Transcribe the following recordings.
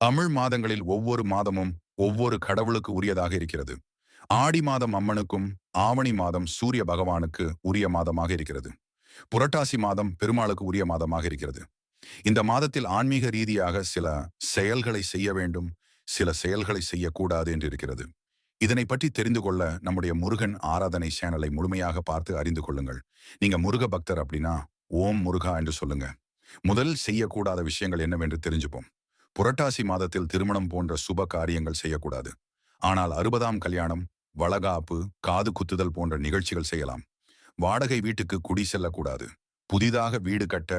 தமிழ் மாதங்களில் ஒவ்வொரு மாதமும் ஒவ்வொரு கடவுளுக்கு உரியதாக இருக்கிறது. ஆடி மாதம் அம்மனுக்கும் ஆவணி மாதம் சூரிய பகவானுக்கு உரிய மாதமாக இருக்கிறது. புரட்டாசி மாதம் பெருமாளுக்கு உரிய மாதமாக இருக்கிறது. இந்த மாதத்தில் ஆன்மீக ரீதியாக சில செயல்களை செய்ய வேண்டும் சில செயல்களை செய்யக்கூடாது என்று இருக்கிறது. இதனை பற்றி தெரிந்து கொள்ள நம்முடைய முருகன் ஆராதனை சேனலை முழுமையாக பார்த்து அறிந்து கொள்ளுங்கள். நீங்க முருக பக்தர் அப்படின்னா ஓம் முருகா என்று சொல்லுங்க. முதல் செய்யக்கூடாத விஷயங்கள் என்னவென்று தெரிஞ்சுப்போம். புரட்டாசி மாதத்தில் திருமணம் போன்ற சுப காரியங்கள் செய்யக்கூடாது. ஆனால் அறுபதாம் கல்யாணம் வளகாப்பு காது குத்துதல் போன்ற நிகழ்ச்சிகள் செய்யலாம். வாடகை வீட்டுக்கு குடி செல்லக்கூடாது. புதிதாக வீடு கட்ட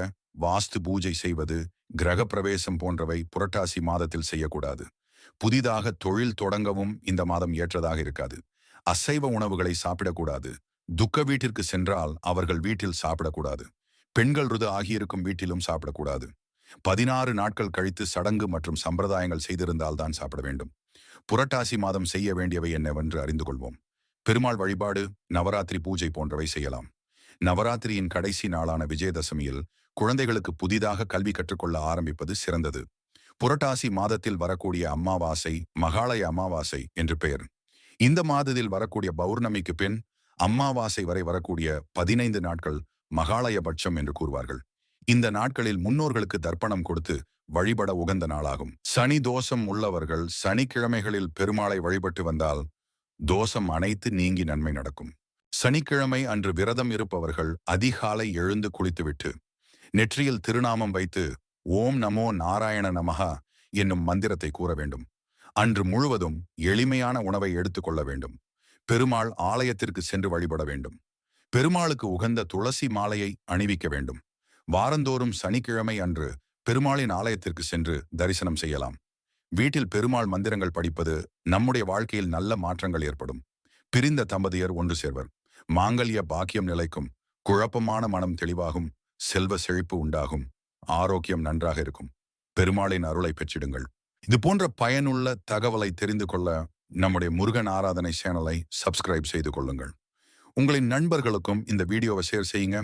வாஸ்து பூஜை செய்வது கிரக பிரவேசம் போன்றவை புரட்டாசி மாதத்தில் செய்யக்கூடாது. புதிதாக தொழில் தொடங்கவும் இந்த மாதம் ஏற்றதாக இருக்காது. அசைவ உணவுகளை சாப்பிடக்கூடாது. துக்க வீட்டிற்கு சென்றால் அவர்கள் வீட்டில் சாப்பிடக்கூடாது. பெண்கள் ருது ஆகியிருக்கும் வீட்டிலும் சாப்பிடக்கூடாது. பதினாறு நாட்கள் கழித்து சடங்கு மற்றும் சம்பிரதாயங்கள் செய்திருந்தால் தான் சாப்பிட வேண்டும். புரட்டாசி மாதம் செய்ய வேண்டியவை என்னவென்று அறிந்து கொள்வோம் பெருமாள் வழிபாடு நவராத்திரி பூஜை போன்றவை செய்யலாம். நவராத்திரியின் கடைசி நாளான விஜயதசமியில் குழந்தைகளுக்கு புதிதாக கல்வி கற்றுக்கொள்ள ஆரம்பிப்பது சிறந்தது. புரட்டாசி மாதத்தில் வரக்கூடிய அம்மாவாசை மகாலய அமாவாசை என்று பெயர். இந்த மாதத்தில் வரக்கூடிய பௌர்ணமிக்கு பின் அம்மாவாசை வரை வரக்கூடிய பதினைந்து நாட்கள் மகாலயபட்சம் என்று கூறுவார்கள். இந்த நாட்களில் முன்னோர்களுக்கு தர்ப்பணம் கொடுத்து வழிபட உகந்த நாளாகும். சனி தோஷம் உள்ளவர்கள் சனிக்கிழமைகளில் பெருமாளை வழிபட்டு வந்தால் தோஷம் அனைத்து நீங்கி நன்மை நடக்கும். சனிக்கிழமை அன்று விரதம் இருப்பவர்கள் அதிகாலை எழுந்து குளித்துவிட்டு நெற்றியில் திருநாமம் வைத்து ஓம் நமோ நாராயண நமகா என்னும் மந்திரத்தை கூற வேண்டும். அன்று முழுவதும் எளிமையான உணவை எடுத்துக்கொள்ள வேண்டும். பெருமாள் ஆலயத்திற்கு சென்று வழிபட வேண்டும். பெருமாளுக்கு உகந்த துளசி மாலையை அணிவிக்க வேண்டும். வாரந்தோறும் சனிக்கிழமை அன்று பெருமாளின் ஆலயத்திற்கு சென்று தரிசனம் செய்யலாம். வீட்டில் பெருமாள் மந்திரங்கள் படிப்பது நம்முடைய வாழ்க்கையில் நல்ல மாற்றங்கள் ஏற்படும். பிரிந்த தம்பதியர் ஒன்று சேர்வர். மாங்கல்ய பாக்கியம் நிலைக்கும் குழப்பமான மனம் தெளிவாகும் செல்வ செழிப்பு உண்டாகும் ஆரோக்கியம் நன்றாக இருக்கும். பெருமாளின் அருளை பெற்றிடுங்கள். இது போன்ற பயனுள்ள தகவலை தெரிந்து கொள்ள நம்முடைய முருகன் ஆராதனை சேனலை சப்ஸ்கிரைப் செய்து கொள்ளுங்கள். உங்களின் நண்பர்களுக்கும் இந்த வீடியோவை ஷேர் செய்யுங்க.